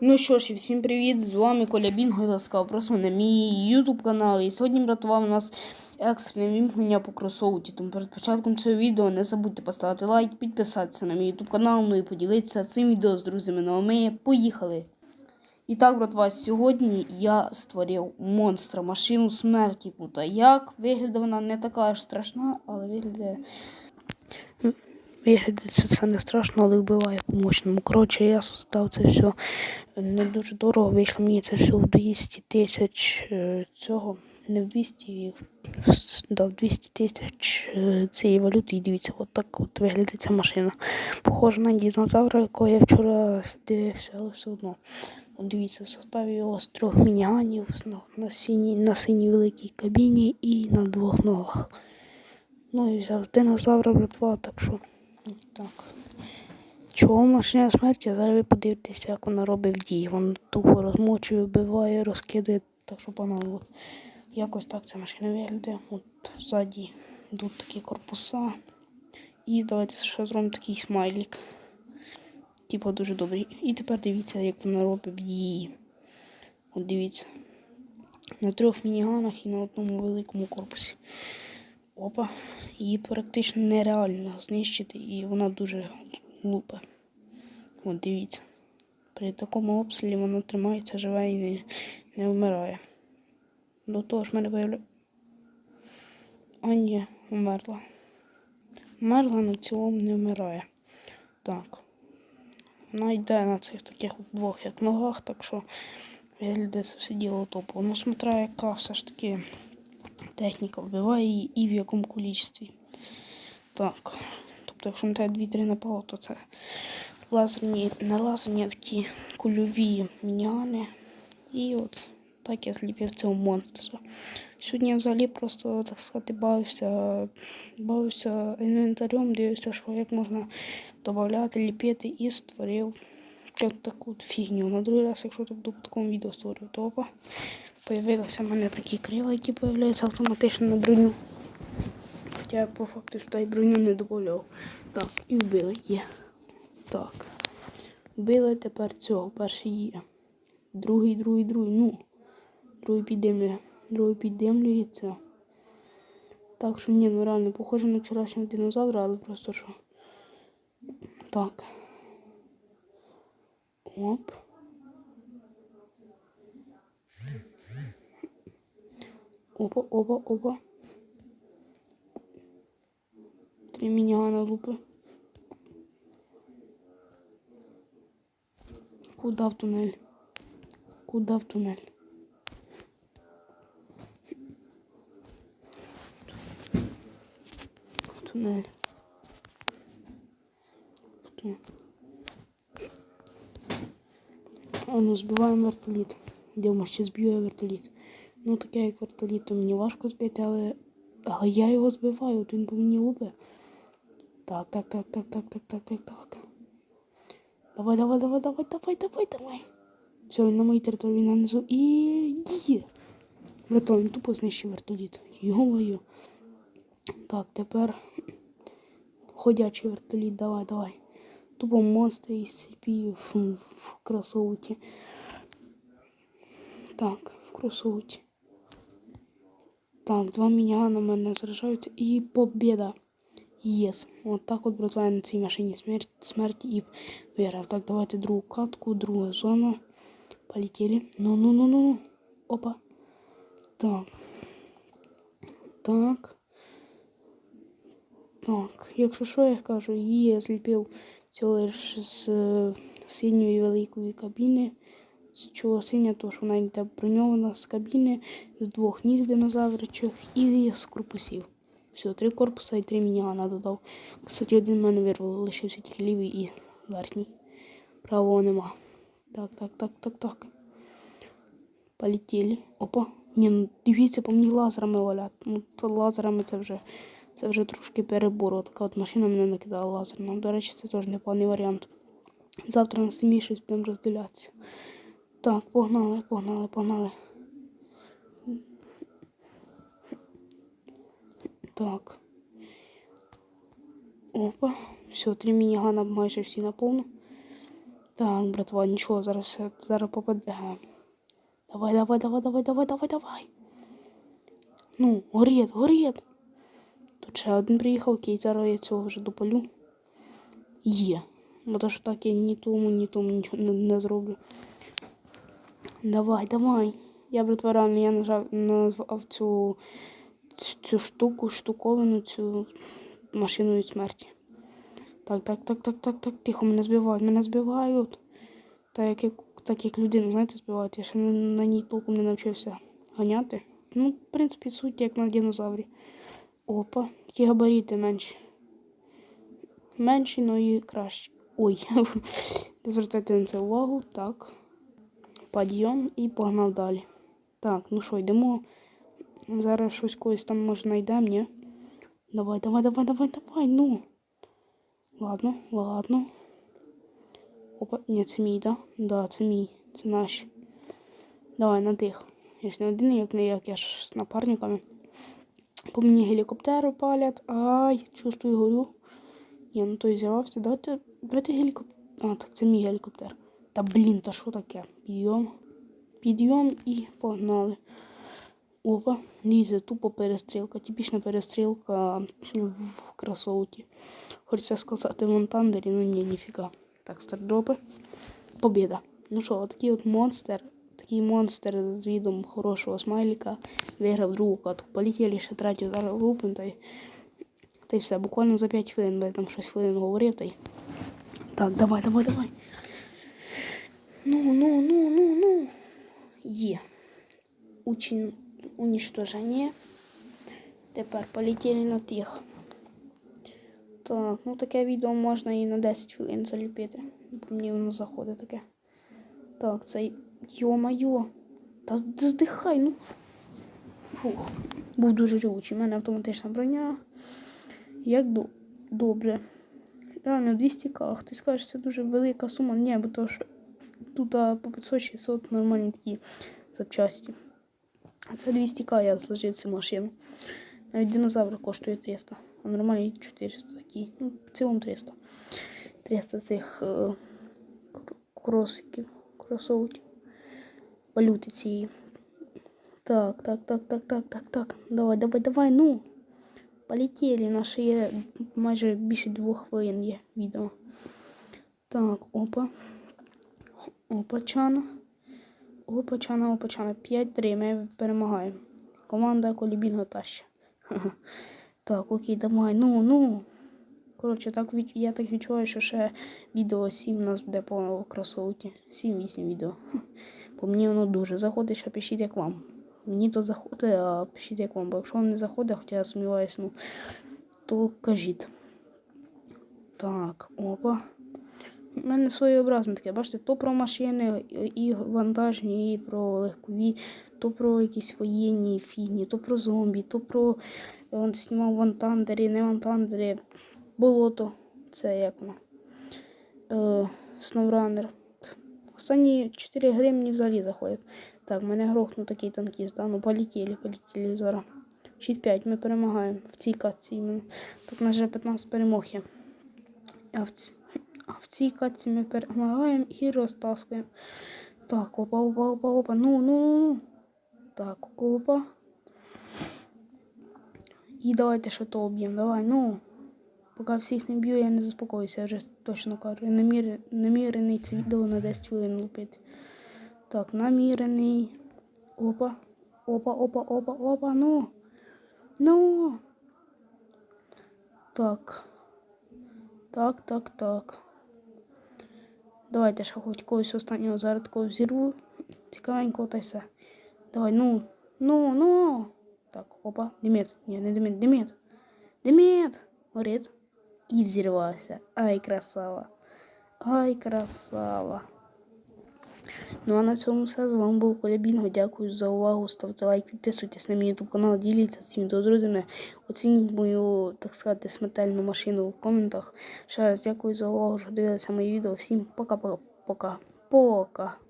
Ну що ж, і всім привіт! З вами Коля Бінго ласкаво просимо на мій YouTube канал. І сьогодні братва у нас екстрене вімкнення по кросоуті. Тому перед початком цього відео не забудьте поставити лайк, підписатися на мій YouTube канал, ну і поділитися цим відео з друзями. Ну а ми поїхали! І так, братва, сьогодні я створив монстра, машину смерті тут. Як виглядає вона не така аж страшна, але виглядає. Виглядає це все не страшно, але вбиває по мощному. Коротше, я создав це все не дуже дорого. Вийшло мені це все в 200 тисяч е, цього. Не в 200, да, в 200 тисяч е, цієї валюти. І дивіться, от так от виглядає ця машина. Похожа на динозавра, якого я вчора дивився, але все одно. Дивіться, в составі його з трьох мініганів на, на, синій, на синій великій кабіні і на двох ногах. Ну і взяв динозавра, братва, так що так. Чого машина смерті? Зараз ви подивитеся, як вона робить в дії. Вона тупо розмочує, вбиває, розкидає, так що. От. Якось так ця машина виглядає. От ззаді йдуть такі корпуса. І давайте ще зробимо такий смайлик. Типа дуже добрий. І тепер дивіться, як вона робить в дії. От дивіться. На трьох мініганах і на одному великому корпусі. Опа. Її практично нереально знищити, і вона дуже лупе. От дивіться. При такому обстрілі вона тримається живе і не, не вмирає. До того ж мене виявляє. А ні, вмерла. Вмерла, але в цілому не вмирає. Так. Вона йде на цих таких двох як ногах, так що виглядає це все діло топо. Ну, смотря яка все ж таки техніка вбиває її і в якому кількості. Так. Тобто, якщо на тебе 2-3 напало, то це лазерні, не лазерні, а такі кульові мініани. І от так я зліпив цього монстра. Сьогодні я взагалі просто, так сказати, бавився, бавився інвентарем, дивився, що як можна додати, ліпити і створив таку фігню. На другий раз, якщо так в такому відео створюю, то опа, появилися в мене такі крила, які появляються автоматично на броню. Хоча я по факту сюди броню не додавав. Так, і вбили є. Так. Вбили тепер цього. Перший є. Другий, другий, другий. Ну. Другий піддимлює. Другий піддимлюється. Так що ні, ну реально похоже на вчорашнього динозавра, але просто що. Так. Оп. Опа, опа, опа. Три миньона лупы. Куда в туннель? Куда в туннель? В туннель. В туннель. Он ну, сбиваем вертолет. Де ще зб'ю я вертоліт. Ну таке як вертоліт, то мені важко збити, але. Але я його збиваю, то він по мені лупить. Так, так, так, так, так, так, так, так, так. Давай, давай, давай, давай, давай, давай, давай. Все, він на моїй території нанизу. І є. Братва, він тупо знищив вертоліт. Йо-моє. Так, тепер ходячий вертоліт, давай, давай. Тупо монстри із цепі в, в кросовуті. Так, в кросовуті. Так, два минигана на меня сражаются. И победа. Yes. от так вот, братва, на цій машині. смерть, смерть и вера. Так, давайте другу катку, другу зону. Полетели. Ну-ну-ну-ну. Опа. Так. Так. Так. Якщо що, я кажу, її я зліпив цього лише з е, синьої великої кабіни. Чого синя, що вона йде броньована з кабіни, з двох ніг динозавричих і з корпусів. Все, три корпуса і три мініана додав. Кстати, один мене вирвало, лишився тільки лівий і верхній. Правого нема. Так, так, так, так, так. Полетіли. Опа. Ні, ну дивіться, по мені лазерами валять. Ну, то лазерами це вже це вже трошки перебор. Така от машина мене накидала лазером. До речі, це теж непоганий варіант. Завтра на стімі щось будемо розділятися. Так, погнали, погнали, погнали. Так. Опа. Все, три мінігана майже всі наповну. Так, братва, нічого, зараз все, зараз попаде. Давай, давай, давай, давай, давай, давай, давай. Ну, горіт, горіт. Тут ще один приїхав, окей, зараз я цього вже допалю. Є. Бо то, що так я ні тому, ні тому нічого не, не зроблю. Давай, давай. Я, братва, реально, я нажав, назвав цю, цю, штуку, штуковину, цю машину смерті. Так, так, так, так, так, так, тихо, мене збивають, мене збивають. Так як, як- так як людину, знаєте, збивають. Я ще на, на ній толком не навчився ганяти. Ну, в принципі, суть як на динозаврі. Опа, такі габарити менші. Менші, но і кращі. Ой, не звертайте на це увагу. Так. Підйом і погнав далі. Так, ну що, йдемо. Зараз щось когось там може знайдемо, ні? Давай, давай, давай, давай, давай, ну. Ладно, ладно. Опа, ні, це мій, да? Да, це мій, це наш. Давай, на тих. Я ж не один, як не як, я ж з напарниками. По мені гелікоптери палять. Ай, чувствую, горю. Я на той зірвався. Давайте, давайте гелікоптер. А, так це мій гелікоптер. Та блін, та що таке? Підйом. Підйом і погнали. Опа, лізе, тупо перестрілка. Типічна перестрілка в кросовці. Хочеться сказати в Монтандері, ну ні, ніфіга. Так, стартдропи. Побіда. Ну що, отакий от монстр, такий монстр з відом хорошого смайліка виграв другу катку. Полетіли ще третю, зараз лупим, та й, та й все. Буквально за 5 хвилин, бо я там щось хвилин говорив, та й. Так, давай, давай, давай. Ну, ну, ну, ну, ну. Є. Учень уничтоження. Тепер полетіли на тих. Так, ну таке відео можна і на 10 хвилин заліпити. Мені воно заходить таке. Так, це. Йо-майо. Та здихай, ну. Фух. Був дуже ревучий. У мене автоматична броня. Як до... добре. Реально 200 к. Хтось каже, це дуже велика сума. Ні, бо то що тут по 500-600 нормальні такі запчасті. А це 200 к я зложив цю машину. Навіть динозавр коштує 300, а нормальний 400 такий. Ну, в цілому 300. 300 цих е, кр- кросиків, кросовків. Валюти цієї. Так, так, так, так, так, так, так. Давай, давай, давай, ну. Полетіли. Ще є майже більше двох хвилин є відео. Так, опа. Опачана. Опачана, опачана. 5-3. Ми перемагаємо. Команда Колібінго таща. Так, окей, давай. Ну, ну. Коротше, так я так відчуваю, що ще відео 7 у нас буде по кросовці. 7-8 відео. По мені воно дуже заходить, що пишіть як вам. Мені то заходить, а пишіть як вам. Бо якщо вам не заходить, хоча я сумніваюся, ну, то кажіть. Так, опа. У мене своєобразне таке, бачите, то про машини і вантажні, і про легкові, то про якісь воєнні фігні, то про зомбі, то про он знімав вантандері, не вантандері, болото. Це як воно. Е, Сноуранер. Останні 4 гри мені взагалі заходять. Так, мене грохнув такий танкіст, да? ну полетіли, полетіли зараз. 6-5, ми перемагаємо в цій катці. іменно. Так, у вже 15 перемог є. А в, ці... в цій катці ми перемагаємо і розтаскуємо. Так, опа, опа, опа, опа. Ну, ну, ну, ну. Так, опа. І давайте що то об'єм. Давай, ну. Поки всіх не б'ю, я не заспокоюся, я вже точно кажу. Намір... Намірений це відео на 10 хвилин лупити. Так, намірений. Опа. Опа, опа, опа, опа, ну. Ну. Так. Так, так, так. Давайте ще хоч когось останнього зараз такого взірву. Цікавенького та й все. Давай, ну. Ну, ну. Так, опа, Демет. Ні, не Демет, Демет. Демет. Горить. І взірвався. Ай, красава. Ай, красава. Ну а на цьому все. З вами був Коля Бінго. Дякую за увагу. Ставте лайк, підписуйтесь на мій YouTube канал, діліться цим до друзями. Оцініть мою, так сказати, смертельну машину в коментах. Ще раз дякую за увагу, що дивилися мої відео. Всім пока-пока. Пока. Пока.